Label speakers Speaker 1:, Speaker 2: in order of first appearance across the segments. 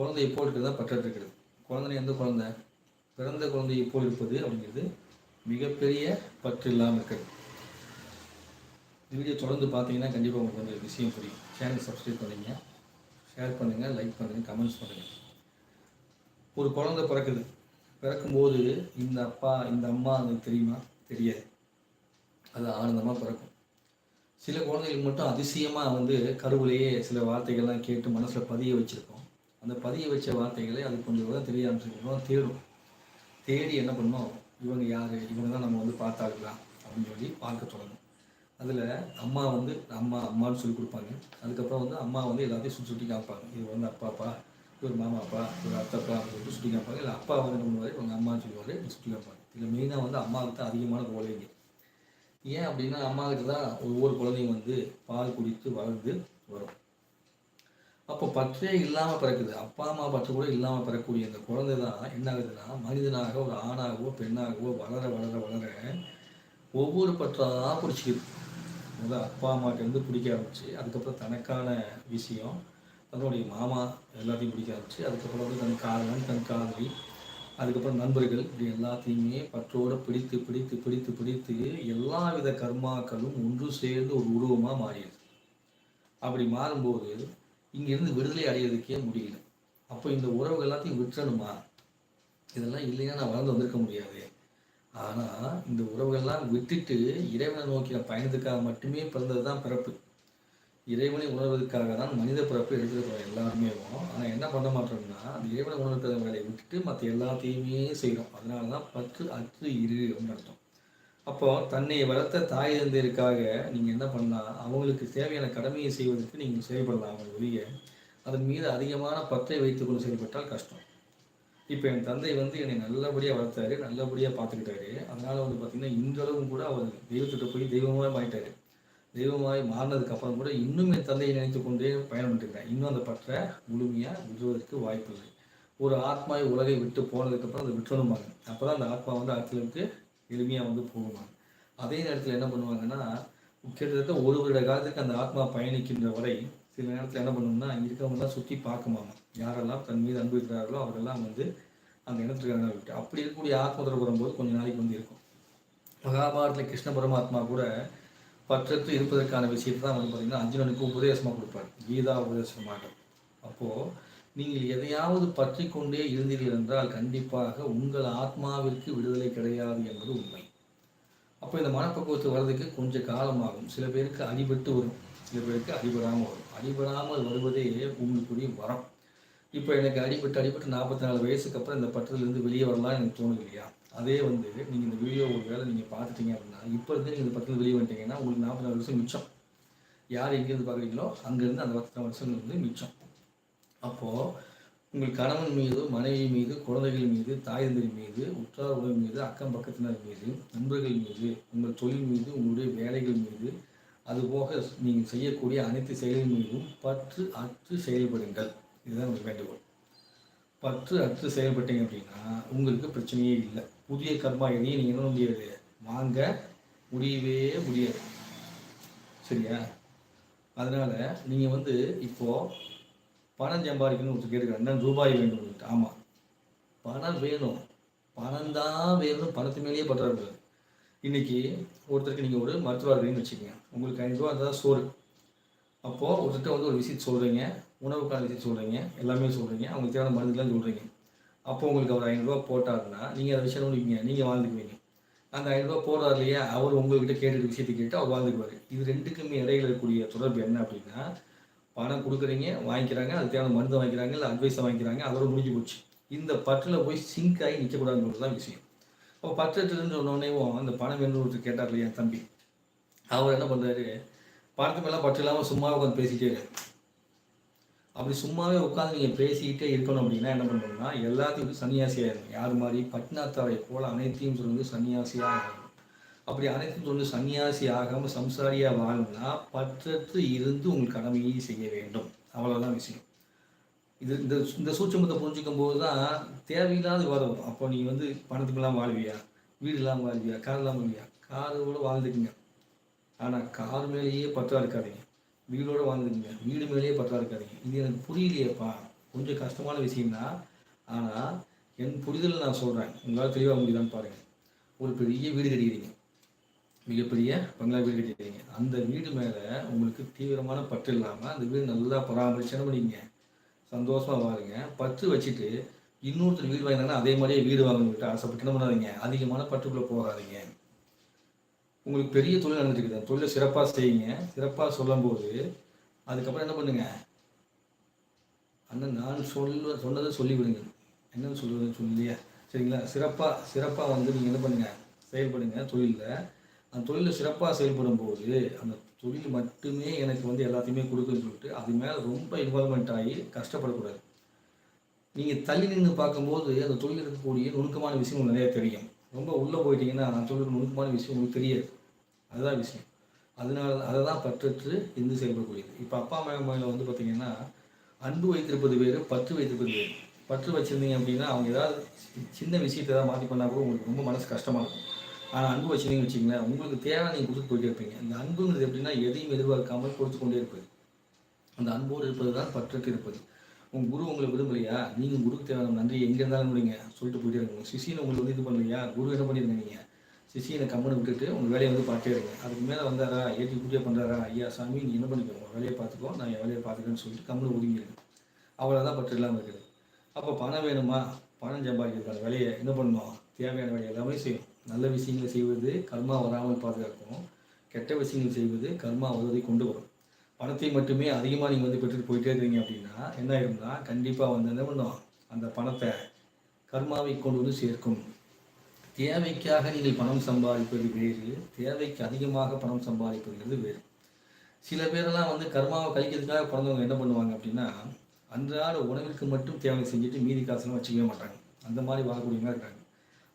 Speaker 1: குழந்தை போல் இருக்கிறது தான் இருக்கிறது. குழந்தை எந்த குழந்தை? பிறந்த குழந்தையை போல் இருப்பது அப்படிங்கிறது மிகப்பெரிய பற்று இல்லாமல் இருக்கிறது. இந்த வீடியோ தொடர்ந்து பார்த்தீங்கன்னா கண்டிப்பாக உங்களுக்கு வந்து விஷயம் புரியும். சேனல் சப்ஸ்கிரைப் பண்ணுங்க. ஷேர் பண்ணுங்கள் லைக் பண்ணுங்கள் கமெண்ட்ஸ் பண்ணுங்கள் ஒரு குழந்தை பிறக்குது. பிறக்கும்போது இந்த அப்பா இந்த அம்மா அது தெரியுமா? தெரியாது. அது ஆனந்தமாக பிறக்கும். சில குழந்தைகளுக்கு மட்டும் அதிசயமாக வந்து கருவிலேயே சில வார்த்தைகள்லாம் கேட்டு மனசில் பதிய வச்சுருக்கோம். அந்த பதிய வச்ச வார்த்தைகளை அது கொஞ்சம் கூட தெரிய ஆரம்பிச்சிருக்கோம் தேடும். தேடி என்ன பண்ணோம்? இவங்க யார்? இவங்க தான் நம்ம வந்து பார்த்தாக்கலாம் அப்படின்னு சொல்லி பார்க்க தொடங்கும். அதில் அம்மா வந்து அம்மா அம்மான்னு சொல்லி கொடுப்பாங்க. அதுக்கப்புறம் வந்து அம்மா வந்து எல்லாத்தையும் சுற்றி சுற்றி காமிப்பாங்க. இது வந்து அப்பாப்பா இவர் மாமாப்பா இவர் அத்தப்பா அப்படின்னு சொல்லிட்டு சுற்றி காமிப்பாங்க. இல்லை அப்பா வந்து என்ன பண்ணுவார்? இவங்க அம்மான்னு சொல்லுவார். சுற்றி காமிப்பாங்க. இதில் மெயினாக வந்து அம்மாவுக்கு தான் அதிகமான ரோலைங்க ஏன் அப்படின்னா அம்மாவுக்கு தான் ஒவ்வொரு குழந்தையும் வந்து பால் குடித்து வளர்ந்து வரும். அப்போ பற்றே இல்லாமல் பிறக்குது. அப்பா அம்மா பற்று கூட இல்லாமல் பிறக்கக்கூடிய இந்த குழந்தை தான் என்ன ஆகுதுன்னா மனிதனாக ஒரு ஆணாகவோ பெண்ணாகவோ வளர வளர வளர ஒவ்வொரு பற்றாக பிடிச்சிக்குது. முதல்ல அப்பா அம்மாட்டேருந்து பிடிக்க ஆரம்பிச்சு அதுக்கப்புறம் தனக்கான விஷயம் தன்னுடைய மாமா எல்லாத்தையும் பிடிக்க ஆரம்பிச்சு அதுக்கப்புறம் வந்து தன் காதலன் தன் காதலி அதுக்கப்புறம் நண்பர்கள் இப்படி எல்லாத்தையுமே பற்றோடு பிடித்து பிடித்து பிடித்து பிடித்து எல்லா வித கர்மாக்களும் ஒன்று சேர்ந்து ஒரு உருவமாக மாறிடுது. அப்படி மாறும்போது இங்கேருந்து விடுதலை அடையிறதுக்கே முடியல. அப்போ இந்த உறவுகள் எல்லாத்தையும் விட்டுறணுமா? இதெல்லாம் இல்லைன்னா நான் வளர்ந்து வந்திருக்க முடியாது. ஆனால் இந்த உறவுகள்லாம் விட்டுட்டு இறைவனை நோக்கின பயணத்துக்காக மட்டுமே பிறந்தது தான் பிறப்பு. இறைவனை உணர்வதற்காக தான் மனித பிறப்பு எடுத்துருக்கோம் எல்லாருமே ஆனால் என்ன பண்ண மாட்டோம்னா அந்த இறைவனை உணர்வுற வேலையை விட்டுட்டு மற்ற எல்லாத்தையுமே செய்கிறோம் அதனால தான் பற்று அற்று இரு அப்படின்னு அர்த்தம். அப்போ தன்னை வளர்த்த தாய் தந்தையருக்காக நீங்கள் என்ன பண்ணலாம்? அவங்களுக்கு தேவையான கடமையை செய்வதற்கு நீங்கள் செயல்படலாம் அவங்க வெளியே அதன் மீது அதிகமான பற்றை வைத்துக்கொண்டு செயல்பட்டால் கஷ்டம். இப்போ என் தந்தை வந்து என்னை நல்லபடியாக வளர்த்தாரு நல்லபடியாக பார்த்துக்கிட்டாரு அதனால வந்து பார்த்திங்கன்னா இன்றளவும் கூட அவர் தெய்வத்திட்ட போய் தெய்வமாக மாறிட்டாரு தெய்வமாய் மாறினதுக்கு அப்புறம் கூட இன்னும் என் தந்தையை நினைத்து கொண்டே பயணம் பண்ணிருக்கேன் இன்னும் அந்த பற்றை முழுமையாக விடுவதற்கு வாய்ப்பு இல்லை ஒரு ஆத்மா உலகை விட்டு போனதுக்கப்புறம் அதை விட்டுணுமாங்க அப்போ தான் அந்த ஆத்மா வந்து அடுத்தளவுக்கு எளிமையாக வந்து போவாங்க அதே நேரத்தில் என்ன பண்ணுவாங்கன்னா கிட்டத்தட்ட ஒரு வருட காலத்துக்கு அந்த ஆத்மா பயணிக்கின்ற வரை சில நேரத்தில் என்ன பண்ணணும்னா இங்கே இருக்கவங்கலாம் சுற்றி பார்க்குமாமா. யாரெல்லாம் தன் மீது அன்பு இருக்கிறார்களோ அவரெல்லாம் வந்து அந்த இடத்துக்கு விட்டு அப்படி இருக்கக்கூடிய ஆத்ம தொடர்பு வரும்போது கொஞ்சம் நாளைக்கு வந்து இருக்கும். மகாபாரதத்தில் கிருஷ்ண பரமாத்மா கூட பற்றத்து இருப்பதற்கான விஷயத்தை தான் வந்து பார்த்தீங்கன்னா அர்ஜுனனுக்கு உபதேசமாக கொடுப்பார். கீதா உபதேசமாக. அப்போது நீங்கள் எதையாவது பற்றி கொண்டே இருந்தீர்கள் என்றால் கண்டிப்பாக உங்கள் ஆத்மாவிற்கு விடுதலை கிடையாது என்பது உண்மை. அப்போ இந்த மனப்பக்குவத்து வர்றதுக்கு கொஞ்சம் காலமாகும். சில பேருக்கு அடிபட்டு வரும். சில பேருக்கு அடிபடாமல் வரும். அடிபடாமல் வருவதே உங்களுக்குரிய வரம். இப்போ எனக்கு அடிபட்டு அடிபட்டு நாற்பத்தி நாலு வயசுக்கு அப்புறம் இந்த பட்டத்துலேருந்து வெளியே வரலாம் எனக்கு தோணுது இல்லையா அதே வந்து நீங்கள் இந்த வீடியோ ஒரு வேலை நீங்கள் பார்த்துட்டீங்க அப்படின்னா இப்போ இருந்து நீங்கள் இந்த பட்டத்தில் வெளியே வந்துட்டீங்கன்னா உங்களுக்கு நாற்பத்தி நாலு வருஷம் மிச்சம். யார் எங்கேருந்து பார்க்குறீங்களோ அங்கேருந்து அந்த பத்து வருஷம் வந்து மிச்சம். அப்போது உங்கள் கணவன் மீது மனைவி மீது குழந்தைகள் மீது தாய் தந்தை மீது உற்றார் உறவு மீது அக்கம் பக்கத்தினர் மீது நண்பர்கள் மீது உங்கள் தொழில் மீது உங்களுடைய வேலைகள் மீது அதுபோக நீங்கள் செய்யக்கூடிய அனைத்து செயல்கள் மீதும் பற்று அற்று செயல்படுங்கள். இதுதான் ஒரு வேண்டுகோள். பற்று அற்று செயல்பட்டீங்க அப்படின்னா உங்களுக்கு பிரச்சனையே இல்லை. புதிய கர்மா எதையும் நீங்கள் என்ன முடியாது வாங்க முடியவே முடியாது. சரியா? அதனால் நீங்கள் வந்து இப்போது பணம் சம்பாதிக்கணும்னு ஒருத்தர் கேட்டுக்கிறாங்க ரூபாய் வேண்டும் ஆமாம் பணம் வேணும். பணம் தான் வேணும் பணத்து மேலேயே பற்றாரு இன்னைக்கு ஒருத்தருக்கு நீங்கள் ஒரு மருத்துவ இருக்கீங்கன்னு வச்சுக்கோங்க. உங்களுக்கு ஐநூறுரூவா தான் சோறு. அப்போது ஒருத்தர்கிட்ட வந்து ஒரு விசிட் சொல்கிறீங்க உணவுக்கான விசிட் சொல்கிறீங்க எல்லாமே சொல்கிறீங்க அவங்களுக்கு தேவையான மருந்துலாம் சொல்கிறீங்க அப்போ உங்களுக்கு அவர் ஐநூறுரூவா போட்டாருன்னா நீங்கள் அதை விஷயம் நினைப்பீங்க நீங்கள் வாழ்ந்துக்குவீங்க. அந்த ஐநூறுரூவா போடுறாரு இல்லையா? அவர் உங்கள்கிட்ட கேட்டுட்டு விஷயத்தை கேட்டு அவர் வாழ்ந்துக்குவார். இது ரெண்டுக்குமே இடையில இருக்கக்கூடிய தொடர்பு என்ன அப்படின்னா பணம் கொடுக்குறீங்க வாங்கிக்கிறாங்க அதுக்கு தேவையான மருந்து வாங்கிக்கிறாங்க இல்லை அட்வைஸை வாங்கிக்கிறாங்க அதோட முடிஞ்சு போச்சு. இந்த பற்றில் போய் சிங்க் ஆகி நிற்கக்கூடாதுன்றது தான் விஷயம். அப்போ பற்றத்துலேருந்து சொன்னோடனேவும் அந்த பணம் வேணும்னு ஒருத்தர் கேட்டார் இல்லையா தம்பி. அவர் என்ன பண்ணுறாரு பணத்து மேலே பற்று இல்லாமல் சும்மா உட்காந்து பேசிட்டே அப்படி சும்மாவே உட்காந்து நீங்கள் பேசிக்கிட்டே இருக்கணும் அப்படின்னா என்ன பண்ணணும்னா எல்லாத்தையும் சன்னியாசியாக இருக்கும் யார் மாதிரி? பட்னாத்தாரை போல அனைத்தையும் சொல்லி சன்னியாசியாக இருக்கும் அப்படி அனைத்தும் சொல்லி சன்னியாசி ஆகாமல் சம்சாரியாக வாழணும்னா பற்றத்து இருந்து உங்கள் கடமையை செய்ய வேண்டும். அவ்வளோதான் விஷயம். இது இந்த இந்த சூட்சமத்தை புரிஞ்சுக்கும் போது தான் தேவையில்லாத விவாதம் வரும். அப்போ நீங்கள் வந்து பணத்துக்கு இல்லாமல் வாழ்வியா? வீடு இல்லாமல் வாழ்வியா? கார் இல்லாமல் வாழ்வியா காரோடு வாழ்ந்துக்குங்க. ஆனால் கார் மேலேயே பற்றா இருக்காதீங்க. வீடோடு வாழ்ந்துக்குங்க. வீடு மேலேயே பற்றா இருக்காதீங்க. இது எனக்கு புரியலையேப்பா. கொஞ்சம் கஷ்டமான விஷயம்னா ஆனால் என் புரிதல் நான் சொல்கிறேன் உங்களால் தெளிவாக முடியுதான்னு பாருங்கள் ஒரு பெரிய வீடு கட்டிக்கிறீங்க. மிகப்பெரிய பங்களா வீடு கட்டிக்கிறீங்க அந்த வீடு மேலே உங்களுக்கு தீவிரமான பற்று இல்லாமல் அந்த வீடு நல்லா பராமரிச்சு என்ன சந்தோஷமாக வாருங்க. பற்று வச்சுட்டு இன்னொருத்தர் வீடு வாங்கினாங்கன்னா அதே மாதிரியே வீடு வாங்கணும்ட்டு ஆசைப்பட்டு என்ன பண்ணாதீங்க. அதிகமான பற்றுக்குள்ளே போகாதீங்க. உங்களுக்கு பெரிய தொழில் நடந்துட்டு இருக்குது தொழிலை சிறப்பாக செய்யுங்க. சிறப்பாக சொல்லும்போது அதுக்கப்புறம் என்ன பண்ணுங்க? அண்ணன் நான் சொல்ல சொன்னதை சொல்லிவிடுங்க. என்னன்னு சொல்லுவதுன்னு சொல்லியா சரிங்களா? சிறப்பாக சிறப்பாக வந்து நீங்கள் என்ன பண்ணுங்கள் செயல்படுங்க தொழிலில். அந்த தொழிலில் சிறப்பாக செயல்படும் போது அந்த தொழில் மட்டுமே எனக்கு வந்து எல்லாத்தையுமே கொடுக்குன்னு சொல்லிட்டு அது மேலே ரொம்ப இன்வால்மெண்ட் ஆகி கஷ்டப்படக்கூடாது. நீங்கள் தள்ளி நின்று பார்க்கும்போது அந்த தொழில் இருக்கக்கூடிய நுணுக்கமான விஷயம் உங்களுக்கு நிறைய தெரியும். ரொம்ப உள்ளே போயிட்டீங்கன்னா அந்த தொழில் நுணுக்கமான விஷயம் உங்களுக்கு தெரியாது. அதுதான் விஷயம். அதனால அதை தான் பற்றற்று இருந்து செயல்படக்கூடியது. இப்போ அப்பா அம்மா மேலே வந்து பார்த்தீங்கன்னா அன்பு வைத்திருப்பது வேறு பற்று வைத்திருப்பது வேறு. பற்று வச்சுருந்தீங்க அப்படின்னா அவங்க ஏதாவது சின்ன விஷயத்தை ஏதாவது மாற்றி பண்ணால் கூட உங்களுக்கு ரொம்ப மனசு கஷ்டமாக இருக்கும். ஆனால் அன்பு வச்சுருந்தீங்கன்னு வச்சிங்களேன் உங்களுக்கு தேவை நீங்கள் கொடுத்து போயிட்டே இருப்பீங்க. இந்த அன்புங்கிறது எப்படின்னா எதையும் எதிர்பார்க்காமல் கொடுத்து கொண்டே இருப்பது. அந்த அன்போடு இருப்பது தான் பற்றுக்கு இருப்பது. உங்கள் குரு உங்களை விரும்பலையா? நீங்கள் குருக்கு தேவையான நன்றி எங்கே இருந்தாலும் முடியுங்க சொல்லிட்டு போயிட்டே இருக்கணும். உங்கள் உங்களுக்கு வந்து இது பண்ணலையா? குரு என்ன பண்ணியிருந்தீங்க நீங்கள் சிஷியனை கம்மனை விட்டுட்டு உங்கள் வேலையை வந்து பார்த்தே இருங்க. அதுக்கு மேலே வந்தாரா? ஏற்றி குட்டியாக பண்ணுறாரா ஐயா சாமி நீ என்ன பண்ணிக்கோ? உங்கள் வேலையை பார்த்துக்கோ நான் என் வேலையை பார்த்துக்கேன்னு சொல்லிட்டு கம்மனை ஒதுங்கிடுங்க அவ்வளோதான் பற்று இல்லாமல் இருக்குது. அப்போ பணம் வேணுமா? பணம் சம்பாதிக்கிறதுக்கான வேலையை என்ன பண்ணணும் தேவையான வேலையை எல்லாமே செய்யணும் நல்ல விஷயங்களை செய்வது கர்மா வராமல் பாதுகாக்கும். கெட்ட விஷயங்கள் செய்வது கர்மா வருவதை கொண்டு வரும். பணத்தை மட்டுமே அதிகமாக நீங்கள் வந்து பெற்றுட்டு போயிட்டே இருக்கீங்க அப்படின்னா என்ன ஆயிருந்தா கண்டிப்பாக வந்து என்ன பண்ணும்? அந்த பணத்தை கர்மாவை கொண்டு வந்து சேர்க்கும். தேவைக்காக நீங்கள் பணம் சம்பாதிப்பது வேறு தேவைக்கு அதிகமாக பணம் சம்பாதிப்பதுங்கிறது வேறு. சில பேரெல்லாம் வந்து கர்மாவை கழிக்கிறதுக்காக பிறந்தவங்க என்ன பண்ணுவாங்க அப்படின்னா அன்றாட உணவிற்கு மட்டும் தேவை செஞ்சுட்டு மீதி காசுலாம் வச்சுக்கவே மாட்டாங்க. அந்த மாதிரி வாழக்கூடியவங்க இருக்காங்க.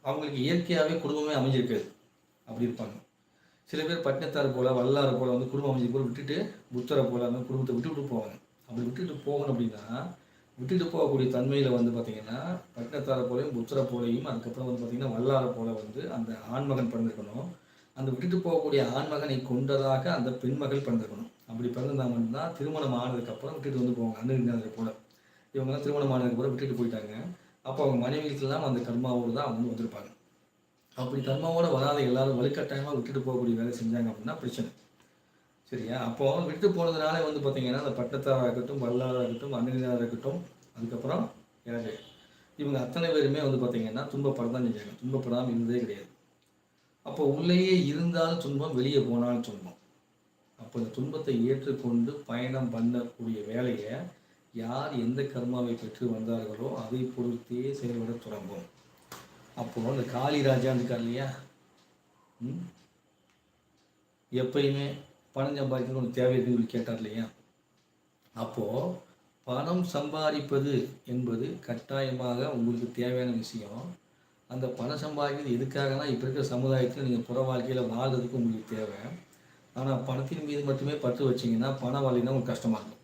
Speaker 1: அவங்களுக்கு இயற்கையாகவே குடும்பமே அமைஞ்சிருக்காது. அப்படி இருப்பாங்க. சில பேர் பட்டினத்தார் போல வல்லாரை போல் வந்து குடும்பம் அமைஞ்சு போல் விட்டுட்டு புத்தரை போல அந்த குடும்பத்தை விட்டு விட்டு போவாங்க. அப்படி விட்டுட்டு போகணும் அப்படின்னா விட்டுட்டு போகக்கூடிய தன்மையில் வந்து பார்த்திங்கன்னா பட்டினத்தாரை போலையும் புத்தரை போலையும் அதுக்கப்புறம் வந்து பார்த்திங்கன்னா வல்லாரை போல வந்து அந்த ஆண்மகன் பிறந்திருக்கணும். அந்த விட்டுட்டு போகக்கூடிய ஆண்மகனை கொண்டதாக அந்த பெண்மகள் பிறந்திருக்கணும். அப்படி பிறந்திருந்தா மட்டும்தான் திருமணம் ஆனதுக்கப்புறம் விட்டுட்டு வந்து போவாங்க. அண்ணன் போல. இவங்கெல்லாம் திருமணம் ஆனதுக்கப்புறம் விட்டுட்டு போயிட்டாங்க. அப்போ அவங்க மனைவிகளுக்கெல்லாம் அந்த கர்மாவோடு தான் வந்து வந்திருப்பாங்க. அப்படி கர்மாவோட வராத எல்லாரும் வலுக்கட்டாயமாக விட்டுட்டு போகக்கூடிய வேலை செஞ்சாங்க அப்படின்னா பிரச்சனை. சரியா? அப்போ விட்டு போனதுனால வந்து பார்த்தீங்கன்னா அந்த பட்டத்தாராக இருக்கட்டும் வல்லாராக இருக்கட்டும் அண்ணனாக இருக்கட்டும் அதுக்கப்புறம் எனக்கு இவங்க அத்தனை பேருமே வந்து பார்த்தீங்கன்னா துன்பப்பட தான் செஞ்சாங்க. துன்பப்படாமல் இருந்ததே கிடையாது. அப்போ உள்ளேயே இருந்தாலும் துன்பம் வெளியே போனாலும் துன்பம். அப்போ இந்த துன்பத்தை ஏற்றுக்கொண்டு பயணம் பண்ணக்கூடிய வேலையை யார் எந்த கர்மாவை பெற்று வந்தார்களோ அதை பொறுத்தே செயல்பட தொடங்கும். அப்போ அந்த காளிராஜான்னு இருக்கார் இல்லையா? எப்பயுமே பணம் சம்பாதிக்கணும் ஒன்று தேவை இருக்குன்னு சொல்லி கேட்டார் இல்லையா? அப்போது பணம் சம்பாதிப்பது என்பது கட்டாயமாக உங்களுக்கு தேவையான விஷயம். அந்த பணம் சம்பாதிக்கிறது எதுக்காகனா இப்போ இருக்கிற சமுதாயத்தில் நீங்கள் புற வாழ்க்கையில் வாழ்கிறதுக்கு உங்களுக்கு தேவை. ஆனால் பணத்தின் மீது மட்டுமே பற்று வச்சிங்கன்னா பணம் வாழ்க்கைன்னா உங்களுக்கு கஷ்டமாக இருக்கும்.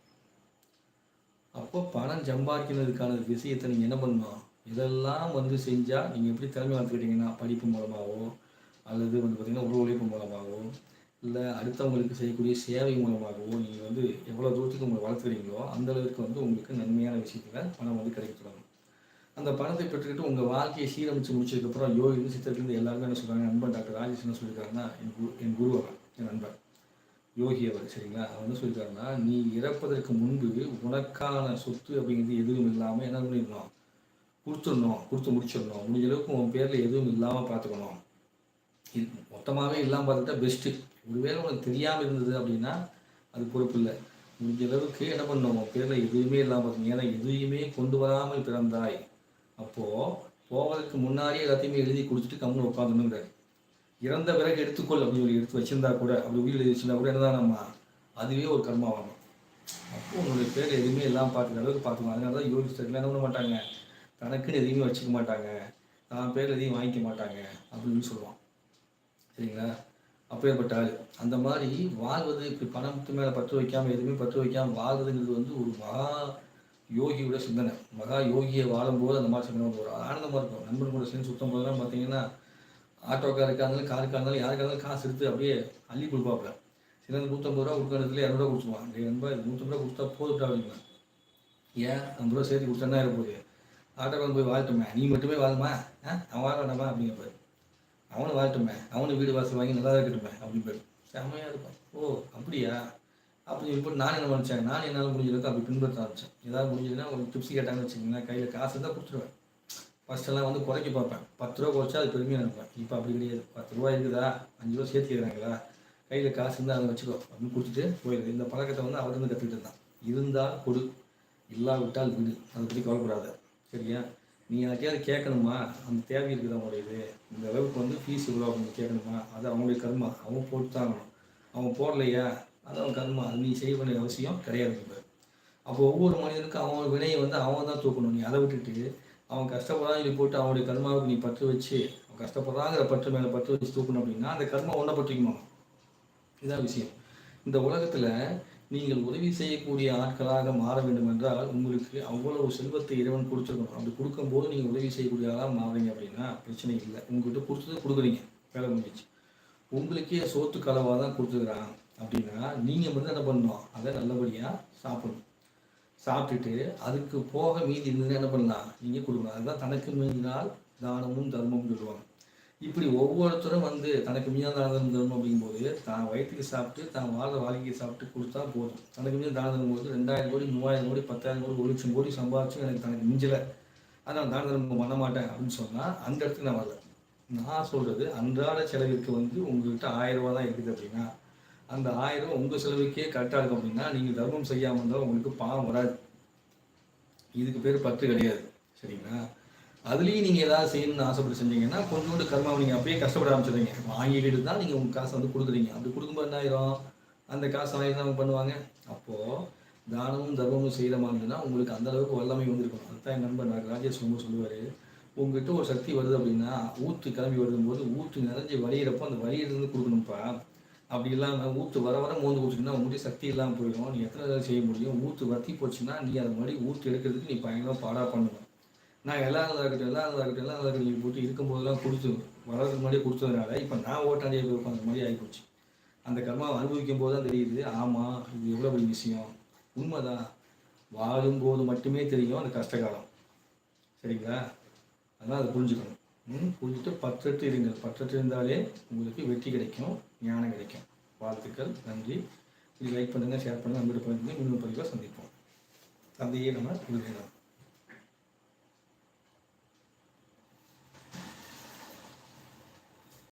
Speaker 1: அப்போ பணம் சம்பாதிக்கிறதுக்கான விஷயத்தை நீங்கள் என்ன பண்ணணும்? இதெல்லாம் வந்து செஞ்சால் நீங்கள் எப்படி திறமை வளர்த்துக்கிட்டீங்கன்னா படிப்பு மூலமாகவோ அல்லது வந்து பார்த்திங்கன்னா உடல் உழைப்பு மூலமாகவோ இல்லை அடுத்தவங்களுக்கு செய்யக்கூடிய சேவை மூலமாகவோ நீங்கள் வந்து எவ்வளோ தூரத்துக்கு உங்களை வளர்த்துக்கிறீங்களோ அந்தளவுக்கு வந்து உங்களுக்கு நன்மையான விஷயத்தில் பணம் வந்து கிடைக்க தொடங்கும். அந்த பணத்தை பெற்றுக்கிட்டு உங்கள் வாழ்க்கையை சீரமைச்சு முடிச்சதுக்கப்புறம் யோகி சித்தர்லேருந்து எல்லாருமே என்ன சொல்கிறாங்க நண்பன் டாக்டர் ராஜேஷ் என்ன சொல்லியிருக்காருன்னா என் குரு என் குரு என் நண்பர் யோகி அவர் சரிங்களா? அவர் என்ன சொல்லியிருக்காருன்னா நீ இறப்பதற்கு முன்பு உனக்கான சொத்து அப்படிங்கிறது எதுவும் இல்லாமல் என்ன பண்ணிடணும் கொடுத்துடணும். கொடுத்து முடிச்சிடணும். முடிஞ்ச அளவுக்கு உன் பேரில் எதுவும் இல்லாமல் பார்த்துக்கணும். இது மொத்தமாகவே இல்லாமல் பார்த்துட்டா பெஸ்ட்டு ஒருவேளை உனக்கு தெரியாமல் இருந்தது அப்படின்னா அது பொறுப்பு இல்லை. முடிஞ்ச அளவுக்கு என்ன பண்ணணும்? உன் பேரில் எதுவுமே இல்லாமல் பார்த்துக்கணும். ஏன்னா எதையுமே கொண்டு வராமல் பிறந்தாய். அப்போது போவதற்கு முன்னாடியே எல்லாத்தையுமே எழுதி கொடுத்துட்டு கம்முன்னு உட்காந்துணுங்கிறாரு இறந்த பிறகு எடுத்துக்கொள் அப்படின்னு சொல்லி எடுத்து வச்சிருந்தா கூட அப்படி உயிர் வச்சுருந்தா கூட என்னதான் நம்ம அதுவே ஒரு கர்மாவாகும் அப்போ உங்களுடைய பேர் எதுவுமே எல்லாம் பார்க்குற அளவுக்கு பார்த்துக்கணும். அதனால தான் யோகிஸ்தர்கள் என்ன பண்ண மாட்டாங்க? தனக்குன்னு எதையுமே வச்சுக்க மாட்டாங்க. தான் பேர் எதையும் வாங்கிக்க மாட்டாங்க அப்படின்னு சொல்லுவான். சரிங்களா? அப்பேற்பட்ட ஆள். அந்த மாதிரி வாழ்வது இப்படி பணத்து மேலே பற்று வைக்காமல் எதுவுமே பற்று வைக்காமல் வாழ்வதுங்கிறது வந்து ஒரு மகா யோகியோட சிந்தனை. மகா யோகியை வாழும்போது அந்த மாதிரி சிந்தனை வந்து ஒரு ஆனந்தமாக இருக்கும். நண்பன் கூட சேர்ந்து சுத்தம் போதெல்லாம் பார்த்தீங்கன்னா ஆட்டோக்காருக்கா இருந்தாலும் காருக்கா இருந்தாலும் யாருக்கா இருந்தாலும் காசு எடுத்து அப்படியே அள்ளி கொடுப்பாப்புல. சில நூற்றம்பது ரூபா கொடுக்குற இடத்துல இரநூறுவா கொடுத்துருவான் டே நண்பா நூற்றம்பது ரூபா கொடுத்தா போதும் அப்படிங்க ஏன் ஐம்பது ரூபா சேர்த்து கொடுத்தா என்ன போகுது? ஆட்டோக்காரன் போய் வாழ்த்துமே. நீ மட்டுமே வாழுமா? ஆ? அவன் வாழ வேண்டாமா அப்படிங்கப்பாரு. அவனை வாழ்த்துமே. அவனும் வீடு வாசல் வாங்கி நல்லா இருக்கட்டுமே அப்படிம்பாரு. செம்மையாக இருக்கும். ஓ அப்படியா? அப்படி இப்போ நான் என்ன நினச்சேன் நான் என்னால் முடிஞ்சதுக்கு அப்படி பின்பற்ற ஆரம்பிச்சேன். ஏதாவது முடிஞ்சதுன்னா ஒரு டிப்ஸ் கேட்டாங்கன்னு வச்சுக்கோங்களேன். கையில் காசு இருந்தால் கொடுத்துருவேன். ஃபஸ்ட்டெல்லாம் வந்து குறைக்க பார்ப்பேன். பத்து ரூபா குறைச்சா அது பெருமையாக நினைப்பேன் இப்போ அப்படி கிடையாது. பத்து ரூபா இருக்குதா? அஞ்சு ரூபா சேர்த்துக்கிறாங்களா? கையில் காசு இருந்தால் அதை வச்சுக்கோ. அப்படின்னு கொடுத்துட்டு போயிடுது இந்த பழக்கத்தை வந்து அவர் வந்து கற்றுக்கிட்டு இருந்தான். இருந்தால் கொடு. இல்லாவிட்டால் விடு. அதை பற்றி கவலைப்படாத. சரியா? நீ யார்ட்டையாவது கேட்கணுமா? அந்த தேவை இருக்குது அவங்களுடைய இது? இந்த அளவுக்கு வந்து ஃபீஸ் இவ்வளோ அவங்க கேட்கணுமா? அது அவங்களுடைய கர்மா. அவன் போட்டு தாங்கணும் அவன் போடலையா? அது அவன் கர்மா. அது நீ செய்ய வேண்டிய அவசியம் கிடையாது. இப்போ அப்போ ஒவ்வொரு மனிதனுக்கும் அவன் வினையை வந்து அவன் தான் தூக்கணும். நீ அதை விட்டுட்டு அவன் கஷ்டப்படுறான் சொல்லி போட்டு அவனுடைய கர்மாவுக்கு நீ பற்று வச்சு அவன் கஷ்டப்படுறாங்கிற பற்று மேலே பற்று வச்சு தூக்கணும் அப்படின்னா அந்த கர்மா ஒன்றை பற்றிக்குமா? இதுதான் விஷயம். இந்த உலகத்தில் நீங்கள் உதவி செய்யக்கூடிய ஆட்களாக மாற வேண்டும் என்றால் உங்களுக்கு அவ்வளவு செல்வத்தை இறைவன் கொடுத்துருக்கணும். அப்படி கொடுக்கும்போது நீங்கள் உதவி செய்யக்கூடிய ஆளாக மாறுறீங்க அப்படின்னா பிரச்சனை இல்லை. உங்கள்கிட்ட கொடுத்தது கொடுக்குறீங்க. வேலை முடிஞ்சிச்சு. உங்களுக்கே சோத்து கலவாக தான் கொடுத்துருக்குறான். அப்படின்னா நீங்கள் வந்து என்ன பண்ணணும்? அதை நல்லபடியாக சாப்பிடணும். சாப்பிட்டுட்டு அதுக்கு போக மீதி இருந்ததுன்னா என்ன பண்ணலாம் நீங்கள் கொடுங்க. அதுதான் தனக்கு மீதினால் தானமும் தர்மம் சொல்லுவாங்க. இப்படி ஒவ்வொருத்தரும் வந்து தனக்கு மீதான தானம் தர்மம் அப்படிங்கும்போது தான் வயிற்றுக்கு சாப்பிட்டு தான் வாழ்ற வாழ்க்கையை சாப்பிட்டு கொடுத்தா போதும். தனக்கு மீது தானம் தரும்போது ரெண்டாயிரம் கோடி மூவாயிரம் கோடி பத்தாயிரம் கோடி ஒரு லட்சம் கோடி சம்பாதிச்சும் எனக்கு தனக்கு மிஞ்சலை. அதனால் தான தர்மம் பண்ண மாட்டேன் அப்படின்னு சொன்னால் அந்த இடத்துக்கு நான் வரல. நான் சொல்கிறது அன்றாட செலவிற்கு வந்து உங்கள்கிட்ட ஆயிரம் ரூபா தான் இருக்குது அப்படின்னா அந்த ஆயிரம் உங்கள் செலவுக்கே கரெக்டாக இருக்கும் அப்படின்னா நீங்கள் தர்மம் செய்யாமல் இருந்தால் உங்களுக்கு பாவம் வராது. இதுக்கு பேர் பற்று கிடையாது. சரிங்களா? அதுலேயும் நீங்கள் ஏதாவது செய்யணும்னு ஆசைப்பட்டு செஞ்சீங்கன்னா கொஞ்சோண்டு கர்மாவை நீங்கள் அப்படியே கஷ்டப்பட ஆரம்பிச்சிடுங்க வாங்கிக்கிட்டு தான் நீங்கள் உங்கள் காசை வந்து கொடுக்குறீங்க. அப்படி கொடுக்கும்போது என்ன ஆயிரும்? அந்த காசு ஆயிரம் தான் பண்ணுவாங்க. அப்போது தானமும் தர்மமும் செய்கிற மாதிரினா உங்களுக்கு அந்த அளவுக்கு வல்லமை வந்திருக்கும். அதுதான் என் நண்பர் நான் ராஜேஷ் ரொம்ப சொல்லுவார். உங்ககிட்ட ஒரு சக்தி வருது அப்படின்னா ஊற்று கிளம்பி வரும்போது ஊற்று நிறைஞ்சு வழியிறப்போ அந்த வழியிலிருந்து கொடுக்கணும்ப்பா. அப்படி இல்லாமல் ஊற்று வர வர மோந்து கொடுத்துட்டுனா உங்கள்கிட்ட சக்தி இல்லாமல் போயிடும். நீ எத்தனை வேலை செய்ய முடியும்? ஊற்று வத்தி போச்சுன்னா நீ அதை மாதிரி ஊற்று எடுக்கிறதுக்கு நீ பயங்கரமாக பாடாக பண்ணணும். நான் எல்லா நல்லா இருக்கட்டும் எல்லா நல்லா இருக்கட்டும் எல்லா நல்லா இருக்கட்டும் நீ போட்டு இருக்கும்போதெல்லாம் கொடுத்து வர்றதுக்கு முன்னாடியே கொடுத்ததுனால இப்போ நான் ஓட்டாண்டியே போய் அந்த மாதிரி ஆகிப்போச்சு அந்த கர்மாவை அனுபவிக்கும் போது தான் தெரியுது ஆமாம் இது எவ்வளோ பெரிய விஷயம். உண்மைதான். வாழும்போது மட்டுமே தெரியும் அந்த கஷ்டகாலம் சரிங்களா? அதனால் அதை புரிஞ்சுக்கணும். ம் புரிஞ்சுட்டு பற்றட்டு இருங்கள். பற்றட்டு இருந்தாலே உங்களுக்கு வெற்றி கிடைக்கும். ஞானம் கிடைக்கும். வாழ்த்துக்கள் நன்றி. இது லைக் பண்ணுங்கள் ஷேர் பண்ணுங்கள் நம்பிக்கை பண்ணுங்கள் இன்னொரு பதிவாக சந்திப்போம். தந்தையே நம்ம உறுதியினர்